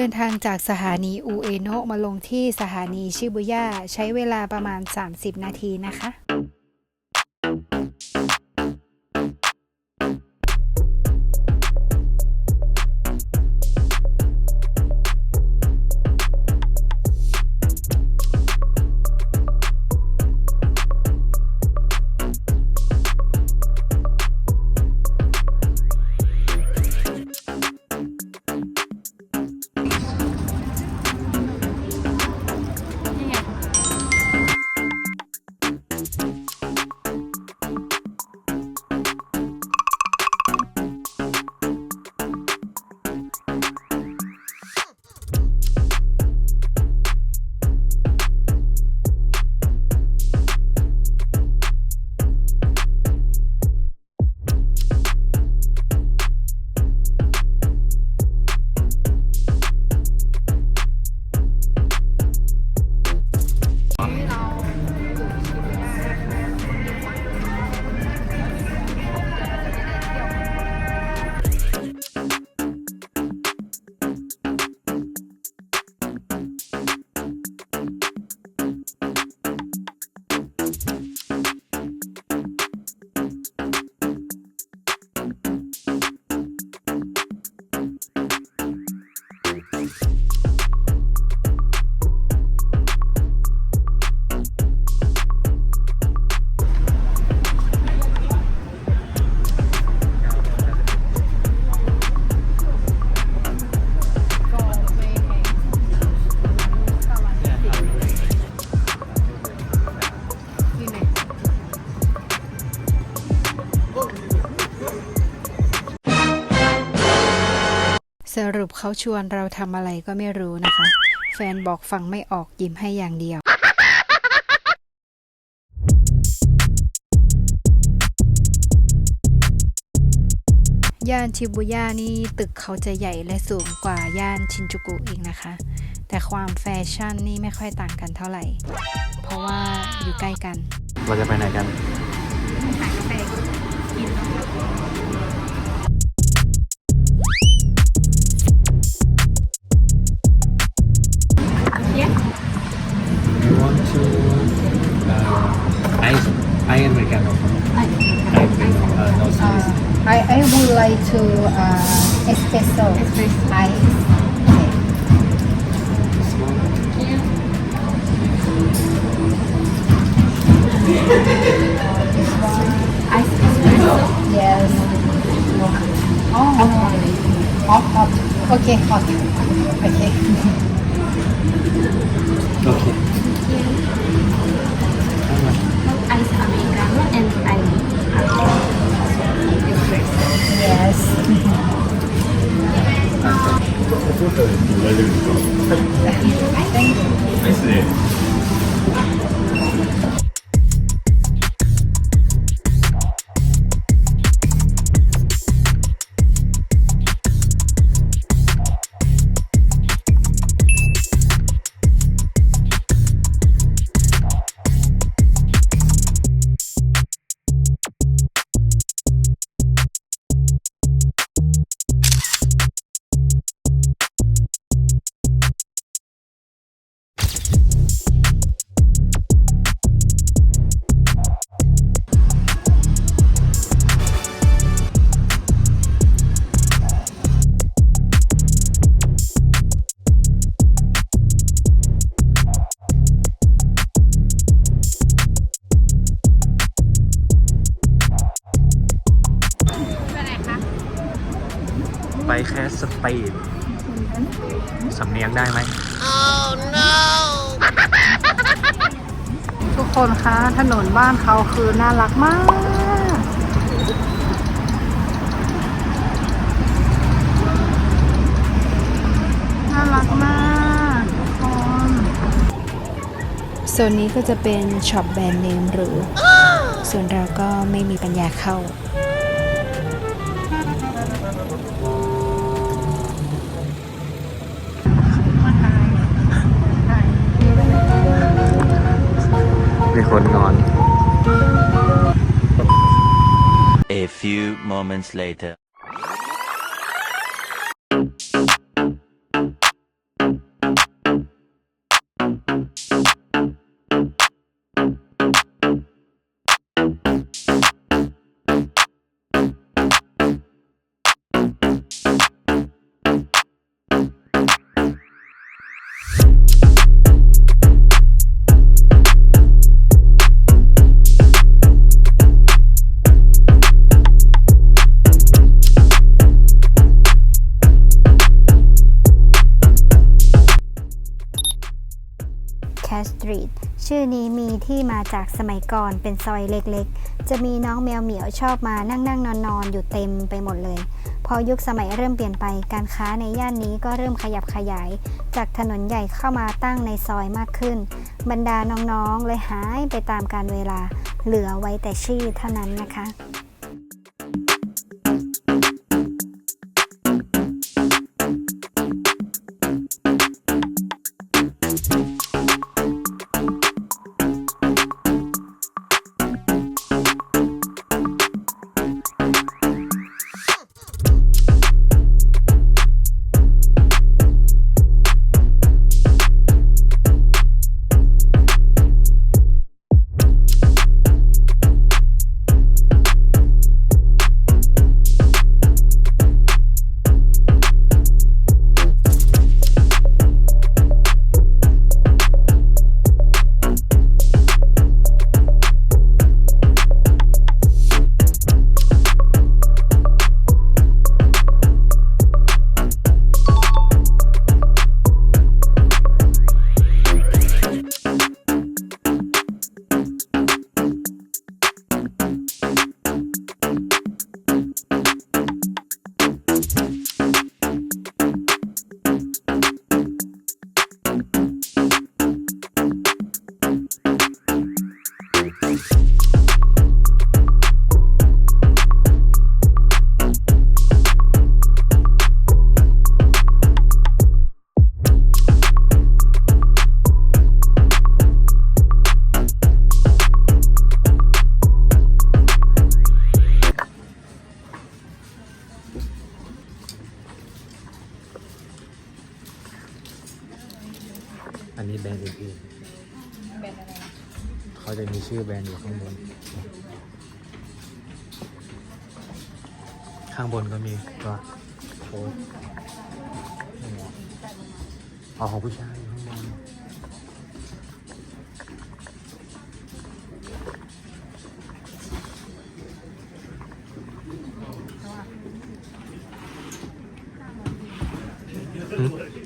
เดินทางจากสถานีอูเอโนะมาลงที่สถานีชิบุย่าใช้เวลาประมาณ 30 นาทีนะคะ เขาชวนเราทำอะไรก็ไม่รู้นะคะ แฟนบอกฟังไม่ออกยิ้มให้อย่างเดียวย่านชิบุย่านี่ตึกเขาจะใหญ่และสูงกว่าย่านชินจูกุอีกนะคะ แต่ความแฟชั่นนี่ไม่ค่อยต่างกันเท่าไหร่ เพราะว่าอยู่ใกล้กัน เราจะไปไหนกัน to uh, espresso. Espresso. Ice. Ice espresso. Yes. Oh, hot, hot. Okay, hot. Okay. okay Yes. ไปแค่สปีดสำเนียงได้ไหมทุกคนคะ ถนนบ้านเขาคือน่ารักมาก น่ารักมากทุกคนโซนนี้ก็จะเป็นช็อปแบรนด์เนมหรือ ส่วนเราก็ไม่มีปัญญาเข้า moments later. แคสตรีทชื่อนี้มีที่มาจากสมัยก่อนเป็นซอยเล็กๆ จะมีน้องแมวเหมียวชอบมานั่งนั่งนอนนอนๆอยู่เต็มไปหมดเลย พอยุคสมัยเริ่มเปลี่ยนไปการค้าในย่านนี้ก็เริ่มขยับขยาย จากถนนใหญ่เข้ามาตั้งในซอยมากขึ้น บรรดาน้องๆเลยหายไปตามการเวลา เหลือไว้แต่ชื่อเท่านั้นนะคะ เขาจะมีชื่อแบรนด์อยู่ข้างบน ข้างบนก็มีตัวโค้ดอ๋อของผู้ชายอยู่ข้างบน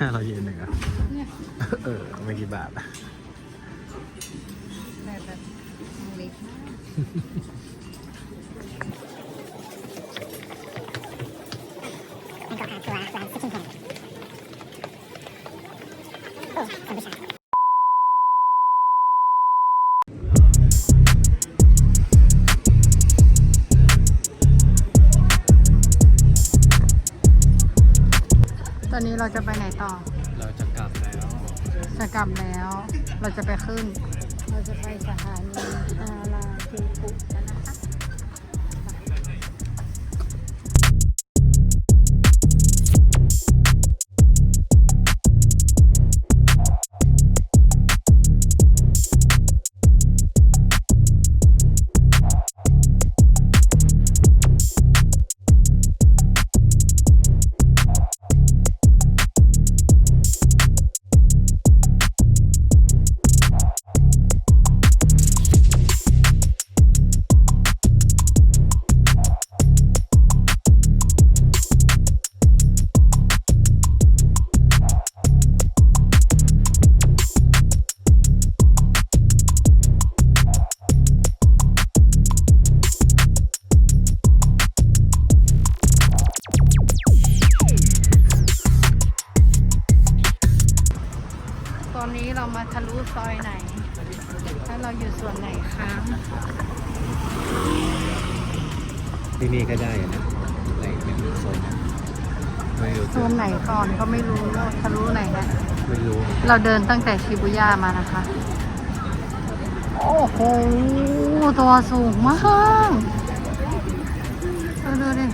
ห้าร้อยเยนหนึ่งอะ เออ ไม่กี่บาทอะ แบบแบบเล็ก ตอนนี้เราจะไปไหนต่อ เราจะกลับแล้ว จะกลับแล้ว เราจะไปขึ้น เราจะไปสถานีอา ร ที่นี่ก็ได้อะนะอะไรอย่างนี้โซนนะไม่รู้โซนไหนก่อนก็ไม่รู้ว่าทะลุไหนนะไม่รู้เราเดินตั้งแต่ชิบุย่ามานะคะ โอ้โห ตัวสูงมากเอดูดิ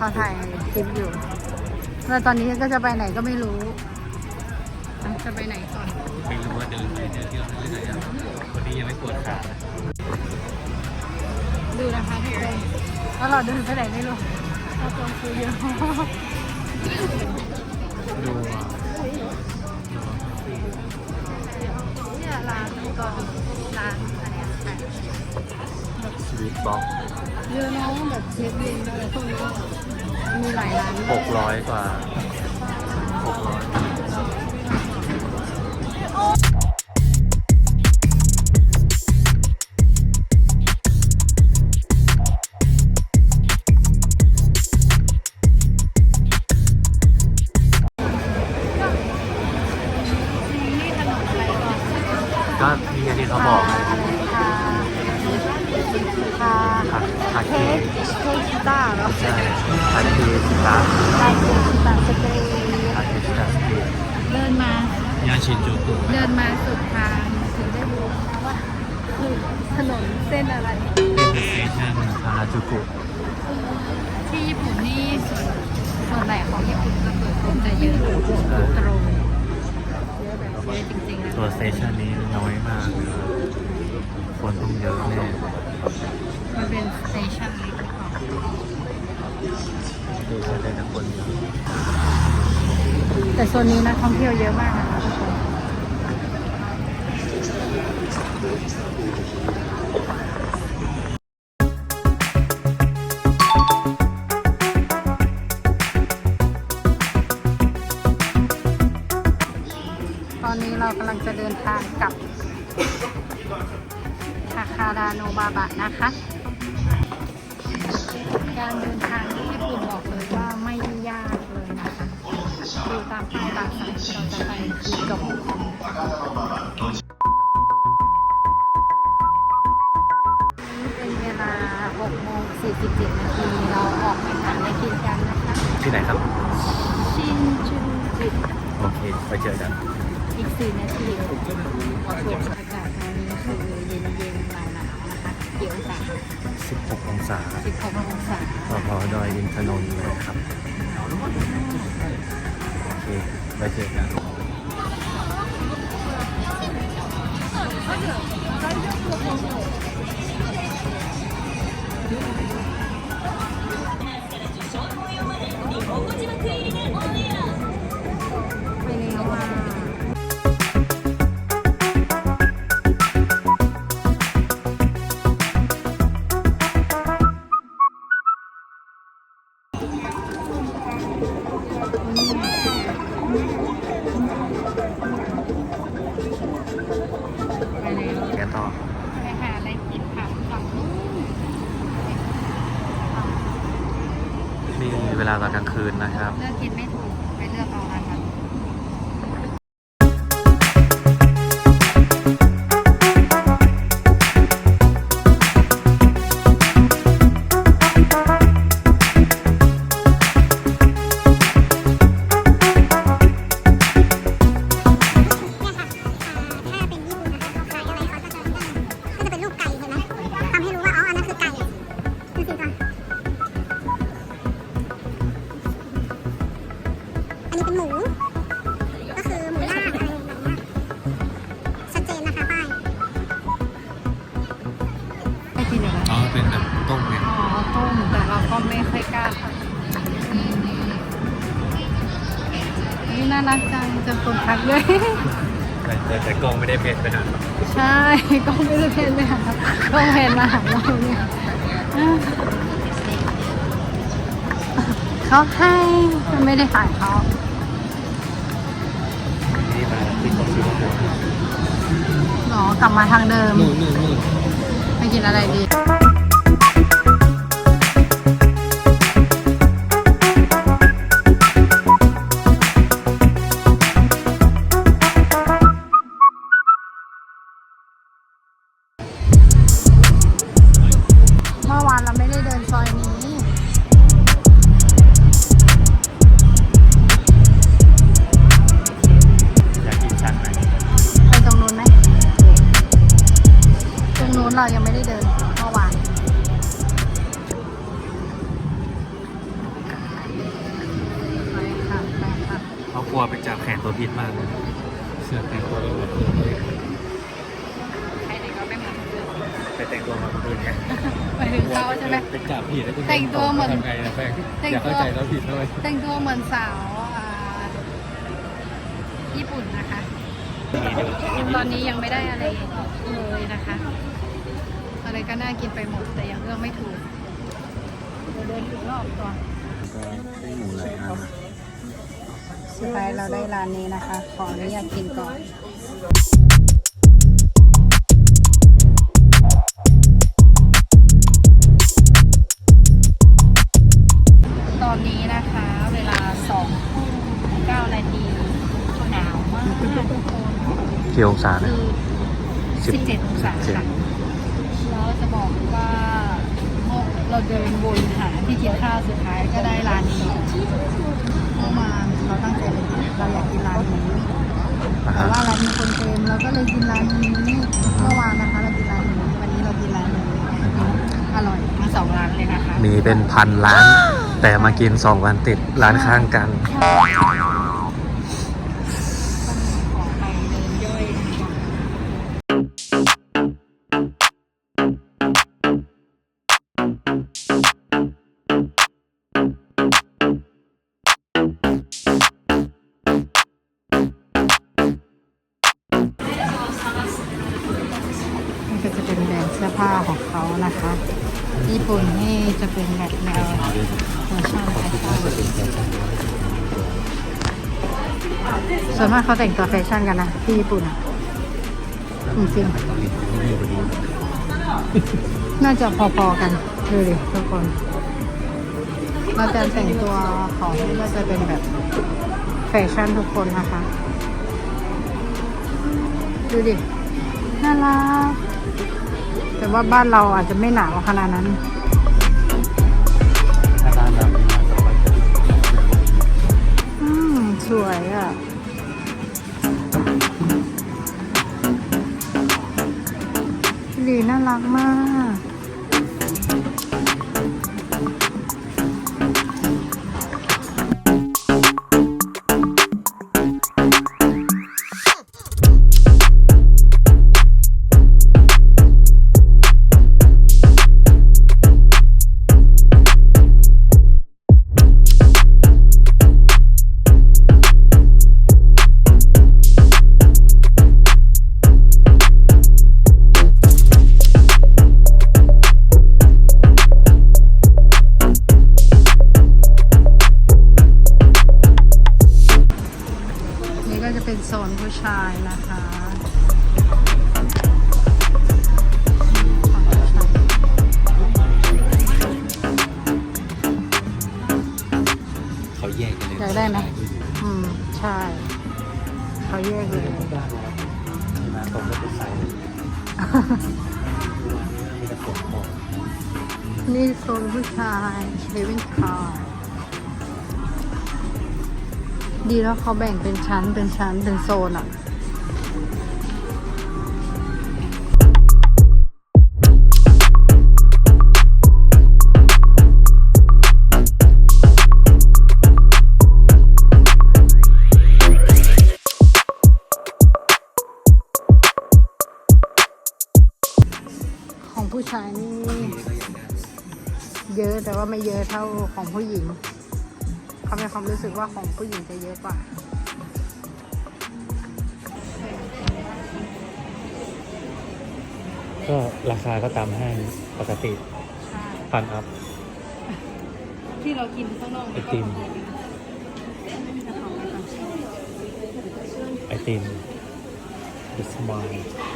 เขาถ่ายคลิปอยู่แล้วตอนนี้ก็จะไปไหนก็ไม่รู้ จะไปไหนก่อน ไม่รู้ว่าเดินไปเดินเที่ยวเรื่อยๆอะวันนี้ยังไม่ปวดขาเลยดูนะคะทุกคนแล้วเราเดินไปไหนไม่รู้เราตัวคือเยอะมากดูอะเนี่ยร้านมันก็ร้านอันเนี้ยแต่ สวีทบ็อกเยอะเน้องแบบเชฟเองอะไรพวกนี้มีหลายร้านหกร้อยกว่าหกร้อย ชินจูกุเดินมาสุดทางถึงได้รู้นะว่าคือถนนเส้นอะไร เป็นสเตชันฮาราจูกุที่ญี่ปุ่นนี่ส่วนส่วนไหนของญี่ปุ่นก็คือคนจะเยอะตรงเยอะแบบเยอะจริงๆนะตัวสเตชันนี้น้อยมากเลยคนต้องเยอะแน่มันเป็นสเตชันเล็กหรือเปล่าดูจะได้แต่คนเยอะแต่โซนนี้นักท่องเที่ยวเยอะมากนะคะทุกคน ตอนนี้เรากำลังจะเดินทางกลับทาคาราโนบาบะนะคะ การเดินทางที่ญี่ปุ่นบอกเลยว่าไม่ยากเลยนะคะ ดูตามป้ายตามสายที่เราจะไปคือจบ 17นาทีเราออกไปทาอะไรกินกันนะคะที่ไหนครับ ชินจูจิโอเค ไปเจอกัน อีก4นาทีพอชมอากาศตอนนี้คือเย็นเย็นหนาวหนาวนะคะเกี่ยวกับ16 องศา16องศาพอพอดอยอินทนนท์เลยครับ โอเค ไปเจอกัน大丈夫。 ก็เพนมาหาเราเนี่ยอ่าเขาให้ไม่ได้ขายเขานี่มาที่ต้องซื้อหัวหนอกลับมาทางเดิม นู่นนู่นนู่นไปกินอะไรดี จับแขนตัวพิษมากเลยเสือกแต่งตัวไม่เหมือนเพื่อนเลยใครเด็กก็ไม่เหมือนเดิมไปแต่งตัวมาคนอื่นไงหมายถึงเขาใช่ไหม ไปจับผิดแล้วคุณแต่งตัวเหมือนทำไงนะแป้งแต่งอย่าตัวเข้าใจเราผิดด้วยแต่งตัวเหมือนสาวอ่าญี่ปุ่นนะคะ ตอนนี้ยังไม่ได้อะไรเลยนะคะ อะไรก็น่ากินไปหมดแต่ยังเลือกไม่ถูกเดี๋ยวเดินถึงรอบตัวก็ได้หมูหลายอัน สุดท้ายเราได้ร้านนี้นะคะ ขออนุญาตกินก่อนตอนนี้นะคะเวลา2ทุ่ม9นาทีหนาวมากทุกคนกี่องศานะคือ17องศาค่ะแล้วจะบอกว่าเราเดินวนหาที่กินข้าวสุดท้ายก็ได้ร้านนี้เมื่อวานเราตั้งใจ เลยเราอยากกินร้านนี้อ่าแต่ฮะ ว่าร้านมีคนเต็มเราก็เลยกินร้านนี้เมื่อวานนะคะ เรากินร้านนี้วันนี้เรากินร้านนี้อร่อยทั้งสองร้านเลยนะคะมีเป็นพันร้าน แต่มากินสองวันติดร้านข้างกันขอ ผ้าของเขานะคะ ญี่ปุ่นนี่จะเป็นแบบแนวแฟชั่นแฟชั่นส่วนมากเขาแต่งตัวแฟชั่นกันนะที่ญี่ปุ่นอะจริงๆน่าจะพอๆกันดูดิทุกคนเราจะแต่งตัวของนี่ก็จะเป็นแบบแฟชั่นทุกคนนะคะ ดูดิ น่ารัก แต่ว่าบ้านเราอาจจะไม่หนาวขนาดนั้น ถ้าร้านเราเป็นร้านสบายอืม สวยอะ ดีน่ารักมาก เขาแยกกันเลยอยากได้ไหม อืม ใช่ เขาแยกเลยมาตรงก็เป็นไซส์มีแต่ฝนตกนี่โซนผู้ชายเลวินคาร์ดีแล้วเขาแบ่งเป็นชั้นเป็นชั้นเป็นโซนอะ ของผู้ชายนี่เยอะแต่ว่าไม่เยอะเท่าของผู้หญิงเขามีความรู้สึกว่าของผู้หญิงจะเยอะกว่าก็ราคาก็ตามห้างปกติพันอัพที่เรากินข้างนอกไอติมไอติม The Smile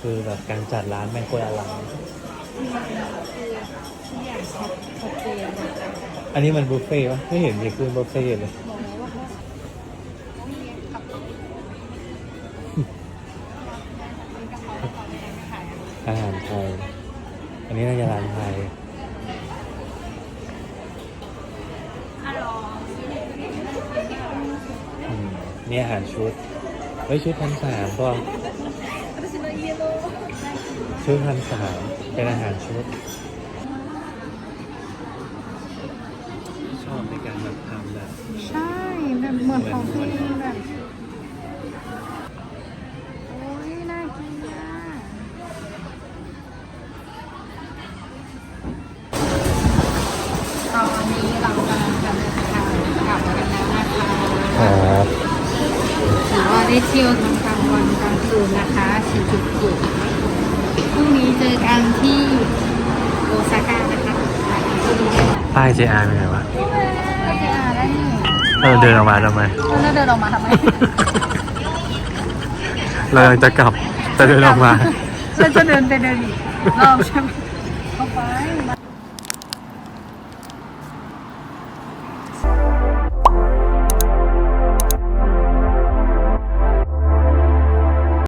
คือแบบการจัดร้านแม่งโคตรอลังอันนี้มันบุฟเฟ่ต์ปะไม่เห็นมีคือบุฟเฟ่ต์เลยอาหารไทย อันนี้น่าจะร้านไทย มีอาหารชุด เฮ้ยชุดพันสามก็ชุดพันสามเป็นอาหารชุด ชอบในการแบบทำแบบ ใช่แบบเหมือนของที่ ได้เที่ยวทั้งกลางวันกลางคืนนะคะชินจูกุพรุ่งนี้เจอกันที่โอซาก้านะคะป้าย JR เป็นไงวะก็จะอ่านได้นี่เออเดินออกมาทำไมแล้วเดินออกมาทำไมเรายังจะกลับแต่เดินออกมาฉันจะเดินไปเดินอีกรอบใช่ไหมเข้าไป